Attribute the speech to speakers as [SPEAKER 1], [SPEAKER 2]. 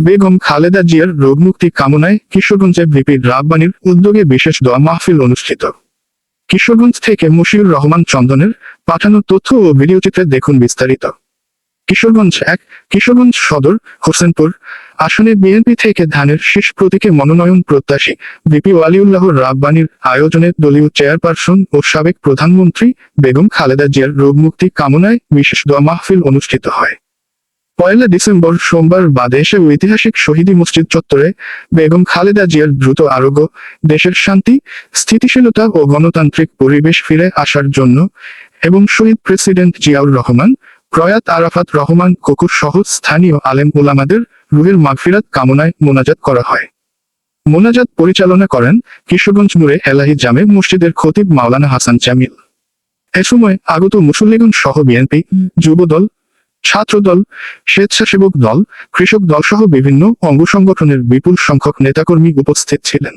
[SPEAKER 1] বেগম খালেদা জিয়ার রোগমুক্তি কামনায় কিশোরগঞ্জে ভিপি রাব্বানির উদ্যোগে বিশেষ দোয়া মাহফিল অনুষ্ঠিত। কিশোরগঞ্জ থেকে মুশিউর রহমান চন্দনের পাঠানো তথ্য ও ভিডিওচিত্রে দেখুন বিস্তারিত। কিশোরগঞ্জ এক, কিশোরগঞ্জ সদর, হোসেনপুর। আসনে বিএনপি থেকে ধানের শীষ প্রতীকে মনোনয়ন প্রত্যাশী ভিপি ওয়ালিউল্লাহ রাব্বানির আয়োজনে দলীয় চেয়ারপারসন ও সাবেক প্রধানমন্ত্রী বেগম খালেদা জিয়ার রোগমুক্তি কামনায় বিশেষ দোয়া মাহফিল অনুষ্ঠিত হয়। পয়লা ডিসেম্বর সোমবার বাদেশে ঐতিহাসিক শহীদী মসজিদ চত্বরে বেগম খালেদা জিয়ার দ্রুত আরোগ্য, দেশের শান্তি, স্থিতিশীলতা ও গণতান্ত্রিক পরিবেশ ফিরে আসার জন্য এবং শহীদ প্রেসিডেন্ট জিয়াউর রহমান, প্রয়াত আরাফাত রহমান ককুর সহ স্থানীয় আলেম ওলামাদের রুহের মাগফিরাত কামনায় মোনাজাত করা হয়। মোনাজাত পরিচালনা করেন কিশোরগঞ্জ নূরে এলাহি জামে মসজিদের খতিব মাওলানা হাসান জামিল। এ সময় আগত মুসল্লিগণ সহ বিএনপি, যুবদল ছাত্রদল স্বেচ্ছাসেবক দল কৃষক দলসহ বিভিন্ন অঙ্গ সংগঠনের বিপুল সংখ্যক নেতাকর্মী উপস্থিত ছিলেন।